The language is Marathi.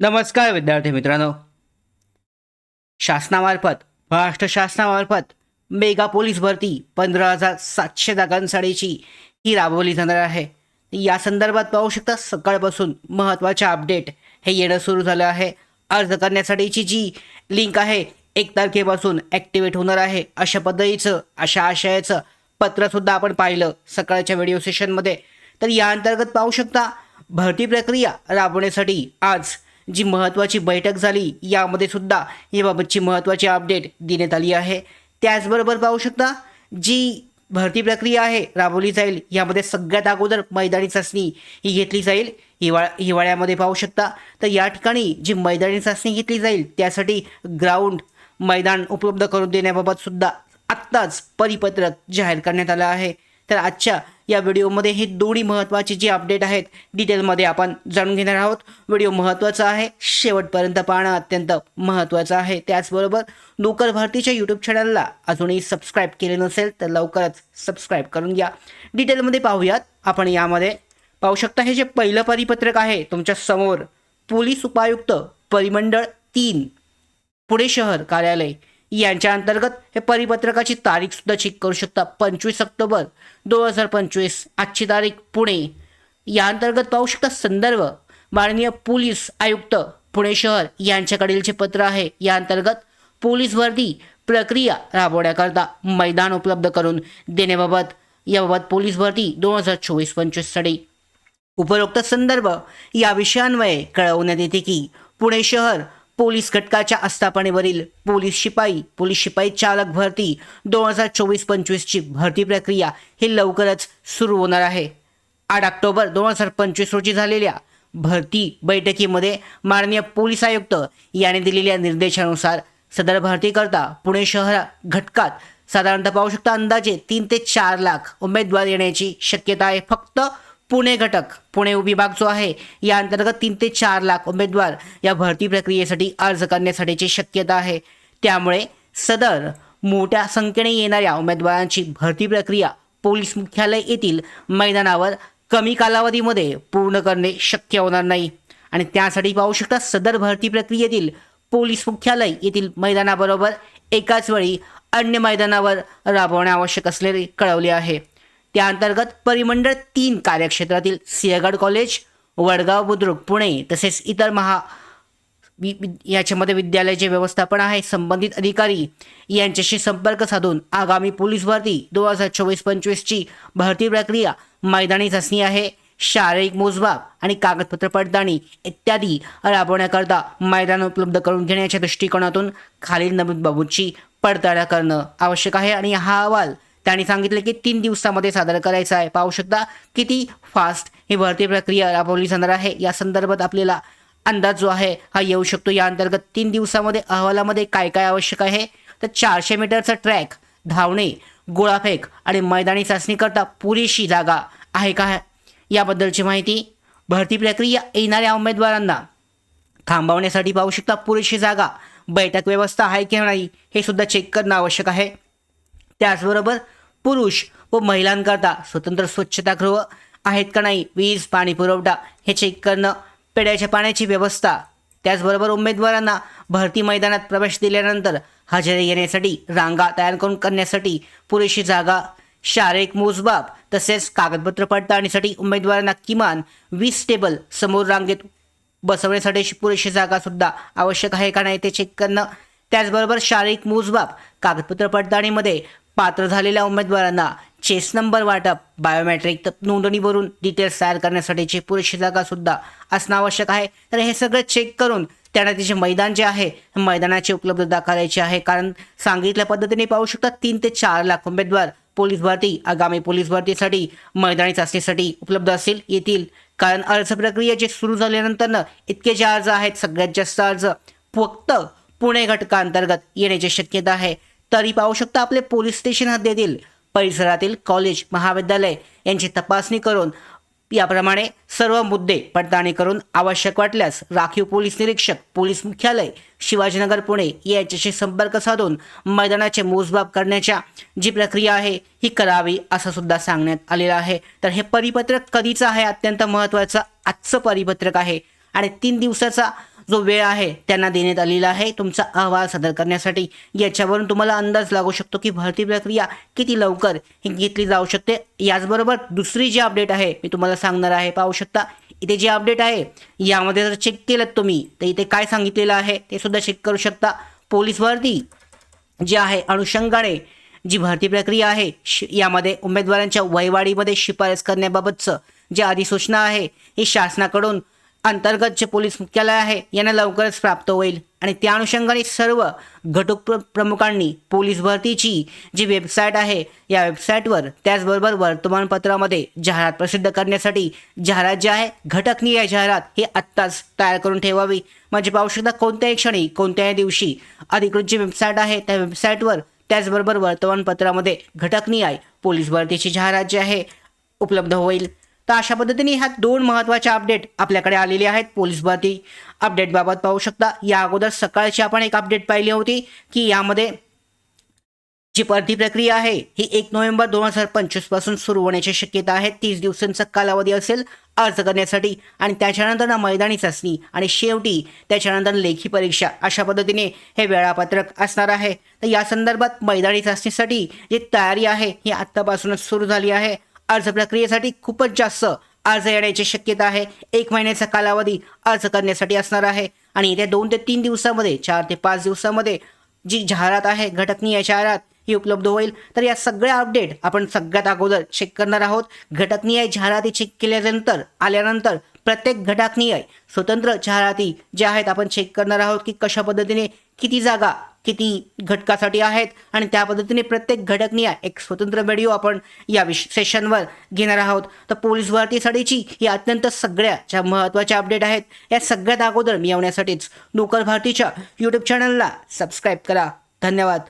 नमस्कार विद्यार्थी मित्रांनो. शासनामार्फत महाराष्ट्र शासनामार्फत मेगा पोलीस भरती पंधरा हजार सातशे जागांसाठीची ही राबवली जाणार आहे. या संदर्भात पाहू शकता सकाळपासून महत्त्वाचे अपडेट हे येणं सुरू झालं आहे. अर्ज करण्यासाठीची जी लिंक आहे एक तारखेपासून ॲक्टिवेट होणार आहे. अशा पद्धतीचं अशा आशयाचं पत्रसुद्धा आपण पाहिलं सकाळच्या व्हिडिओ सेशनमध्ये. तर या अंतर्गत पाहू शकता भरती प्रक्रिया राबवण्यासाठी आज जी महत्त्वाची बैठक झाली यामध्ये सुद्धा याबाबतची महत्त्वाची अपडेट देण्यात आली आहे. त्याचबरोबर पाहू शकता जी भरती प्रक्रिया आहे राबवली जाईल यामध्ये सगळ्यात अगोदर मैदानी चाचणी ही घेतली जाईल. हिवाळा हिवाळ्यामध्ये पाहू शकता तर या ठिकाणी जी मैदानी चाचणी घेतली जाईल त्यासाठी ग्राउंड मैदान उपलब्ध करून देण्याबाबत सुद्धा आत्ताच परिपत्रक जाहीर करण्यात आलं आहे. तर आजच्या या व्हिडिओमध्ये हे दोन्ही महत्त्वाचे जे अपडेट आहेत डिटेलमध्ये आपण जाणून घेणार आहोत. व्हिडिओ महत्त्वाचा आहे शेवटपर्यंत पाहणं अत्यंत महत्त्वाचं आहे. त्याचबरोबर लोकल भारतीच्या यूट्यूब चॅनलला अजूनही सबस्क्राईब केले नसेल तर लवकरच सबस्क्राईब करून घ्या. डिटेलमध्ये पाहूयात आपण यामध्ये पाहू शकता हे जे पहिलं परिपत्रक आहे तुमच्यासमोर पोलीस उपायुक्त परिमंडळ तीन पुणे शहर कार्यालय. यांच्या अंतर्गत हे परिपत्रकाची तारीख सुद्धा चेक करू शकता. पंचवीस ऑक्टोबर दोन हजार पंचवीस. आजची तारीख पुणे. या अंतर्गत पाहू शकता संदर्भ. माननीय पोलीस आयुक्त पुणे शहर यांच्याकडील जे पत्र आहे या अंतर्गत पोलीस भरती प्रक्रिया राबवण्याकरता मैदान उपलब्ध करून देण्याबाबत याबाबत पोलीस भरती दोन हजार चोवीस पंचवीससाठी उपरोक्त संदर्भ या विषयान्वये कळवण्यात येते की पुणे शहर पोलीस घटकाच्या आस्थापनेवरील पोलीस शिपाई पोलीस शिपाई चालक भरती दोन हजार चोवीस पंचवीसची भरती प्रक्रिया ही लवकरच सुरू होणार आहे. आठ ऑक्टोबर दोन हजार पंचवीस रोजी झालेल्या भरती बैठकीमध्ये माननीय पोलीस आयुक्त यांनी दिलेल्या निर्देशानुसार सदर भरतीकरता पुणे शहर घटकात साधारणतः पाहू शकता अंदाजे तीन ते चार लाख उमेदवार येण्याची शक्यता आहे. फक्त पुणे घटक पुणे विभाग जो आहे या अंतर्गत तीन ते चार लाख उमेदवार या भरती प्रक्रियेसाठी अर्ज करण्यासाठीची शक्यता आहे. त्यामुळे सदर मोठ्या संख्येने येणाऱ्या उमेदवारांची भरती प्रक्रिया पोलीस मुख्यालय येथील मैदानावर कमी कालावधीमध्ये पूर्ण करणे शक्य होणार नाही. आणि त्यासाठी पाहू शकता सदर भरती प्रक्रियेतील पोलीस मुख्यालय येथील मैदानाबरोबर एकाच वेळी अन्य मैदानावर राबवणे आवश्यक असलेले कळवले आहे. त्या अंतर्गत परिमंडळ तीन कार्यक्षेत्रातील सिंहगड कॉलेज वडगाव बुद्रुक पुणे तसेच इतर महा वि- याच्यामध्ये विद्यालयाचे व्यवस्थापन आहे. संबंधित अधिकारी यांच्याशी संपर्क साधून आगामी पोलीस भरती दोन हजार चोवीस पंचवीसची भरती प्रक्रिया मैदानी चाचणी आहे. शारीरिक मोजमाप आणि कागदपत्र पडताळणी इत्यादी राबवण्याकरता मैदान उपलब्ध करून घेण्याच्या दृष्टिकोनातून खालील नमूद बाबूंची पडताळा करणं आवश्यक आहे. आणि हा अहवाल त्यांनी सांगितले की तीन दिवसामध्ये सादर करायचं आहे. पाहू शकता किती फास्ट ही भरती प्रक्रिया राबवली जाणार आहे. या संदर्भात आपल्याला अंदाज जो आहे हा येऊ शकतो. या अंतर्गत तीन दिवसामध्ये अहवालामध्ये काय काय आवश्यक आहे? तर चारशे मीटरचा ट्रॅक धावणे गोळाफेक आणि मैदानी चाचणीकरता पुरेशी जागा आहे का? याबद्दलची माहिती भरती प्रक्रिया येणाऱ्या उमेदवारांना थांबवण्यासाठी पाहू शकता पुरेशी जागा बैठक व्यवस्था आहे की नाही हे सुद्धा चेक करणं आवश्यक आहे. त्याचबरोबर पुरुष व महिलांकरता स्वतंत्र स्वच्छतागृह आहेत का नाही? वीज पाणी पुरवठा हे चेक करणं पिण्याच्या पाण्याची व्यवस्था. त्याचबरोबर उमेदवारांना भरती मैदानात प्रवेश दिल्यानंतर हजेरी येण्यासाठी रांगा तयार करून करण्यासाठी पुरेशी जागा शारीरिक मोजबाब तसेच कागदपत्र पडताळणीसाठी उमेदवारांना किमान वीस टेबल समोर रांगेत बसवण्यासाठी पुरेशी जागासुद्धा आवश्यक आहे का नाही ते चेक करणं. त्याचबरोबर शारीरिक मोजबाब कागदपत्र पडताळणीमध्ये पात्र झालेल्या उमेदवारांना चेस नंबर वाटप बायोमेट्रिक नोंदणीवरून डिटेल्स तयार करण्यासाठीची पुरेशी जागा सुद्धा असणं आवश्यक आहे. तर हे सगळं चेक करून त्यांना तिचे मैदान जे आहे मैदानाची उपलब्धता करायची आहे. कारण सांगितल्या पद्धतीने पाहू शकतात तीन ते चार लाख उमेदवार पोलीस भरती आगामी पोलीस भरतीसाठी मैदानी चाचणीसाठी उपलब्ध असतील येतील. कारण अर्ज प्रक्रिया जे सुरू झाल्यानंतरनं इतके जे अर्ज आहेत सगळ्यात जास्त अर्ज फक्त पुणे घटकांतर्गत येण्याची शक्यता आहे. तरी पाहू शकता आपले पोलीस स्टेशन हद्दीतील परिसरातील कॉलेज महाविद्यालय यांची तपासणी करून याप्रमाणे सर्व मुद्दे पडताळणी करून आवश्यक वाटल्यास राखीव पोलीस निरीक्षक पोलीस मुख्यालय शिवाजीनगर पुणे याच्याशी संपर्क साधून मैदानाचे मोजमाप करण्याच्या जी प्रक्रिया आहे ही करावी असं सुद्धा सांगण्यात आलेलं आहे. तर हे परिपत्रक कधीचं आहे? अत्यंत महत्त्वाचं आजचं परिपत्रक आहे. आणि तीन दिवसाचा जो वेळ आहे त्यांना देण्यात आलेला आहे. तुमचा अहवाल सादर करण्यासाठी याच्यावरून तुम्हाला अंदाज लागू शकतो की भरती प्रक्रिया किती लवकर ही घेतली जाऊ शकते. याचबरोबर दुसरी जी अपडेट आहे मी तुम्हाला सांगणार आहे पाहू शकता. इथे जे अपडेट आहे यामध्ये जर चेक केलं तुम्ही तर इथे काय सांगितलेलं आहे ते सुद्धा चेक करू शकता. पोलीस भरती जी आहे अनुषंगाने जी भरती प्रक्रिया आहे यामध्ये उमेदवारांच्या वयवाढीमध्ये शिफारस करण्याबाबतचं जे अधिसूचना आहे ही शासनाकडून अंतर्गत जे पोलीस मुख्यालय आहे यांना लवकरच प्राप्त होईल. आणि त्या अनुषंगाने सर्व घटक प्र प्रमुखांनी पोलीस भरतीची जी वेबसाईट आहे या वेबसाईटवर त्याचबरोबर वर्तमानपत्रामध्ये जाहिरात प्रसिद्ध करण्यासाठी जाहिरात जी आहे घटकनीय जाहिरात ही आत्ताच तयार करून ठेवावी. म्हणजे पाहू शकता कोणत्याही क्षणी कोणत्याही दिवशी अधिकृत जी वेबसाईट आहे त्या वेबसाईटवर त्याचबरोबर वर्तमानपत्रामध्ये घटकनीय पोलीस भरतीची जाहिरात जी आहे उपलब्ध होईल. तर अशा पद्धतीने ह्या दोन महत्त्वाच्या अपडेट आपल्याकडे आलेले आहेत. पोलीस भरती अपडेटबाबत पाहू शकता. या अगोदर सकाळची आपण एक अपडेट पाहिली होती की यामध्ये जी भरती प्रक्रिया आहे ही एक नोव्हेंबर दोन हजार पंचवीसपासून सुरू होण्याची शक्यता आहे. तीस दिवसांचा कालावधी असेल अर्ज करण्यासाठी आणि त्याच्यानंतर ना मैदानी चाचणी आणि शेवटी त्याच्यानंतर लेखी परीक्षा अशा पद्धतीने हे वेळापत्रक असणार आहे. तर या संदर्भात मैदानी चाचणीसाठी जी तयारी आहे ही आत्तापासूनच सुरू झाली आहे. अर्ज प्रक्रियेसाठी खूपच जास्त अर्ज येण्याची शक्यता आहे. एक महिन्याचा कालावधी अर्ज करण्यासाठी असणार आहे. आणि येत्या दोन ते तीन दिवसामध्ये चार ते पाच दिवसामध्ये जी जाहिरात आहे घटकनीय जाहिरात ही उपलब्ध होईल. तर या सगळ्या अपडेट आपण सगळ्यात अगोदर चेक करणार आहोत. घटकनीय जाहिराती चेक केल्यानंतर आल्यानंतर प्रत्येक घटकनीय स्वतंत्र जाहिराती ज्या आहेत आपण चेक करणार आहोत की कशा पद्धतीने किती जागा किती घटकासाठी आहेत आणि त्या पद्धतीने प्रत्येक घटकनीय एक स्वतंत्र व्हिडिओ आपण या विश सेशनवर घेणार आहोत. तर पोलीस भरतीसाठीची ही अत्यंत सगळ्या ज्या महत्त्वाच्या अपडेट आहेत या सगळ्यात अगोदर मिळवण्यासाठीच नोकर भारतीच्या यूट्यूब चॅनलला सबस्क्राईब करा. धन्यवाद.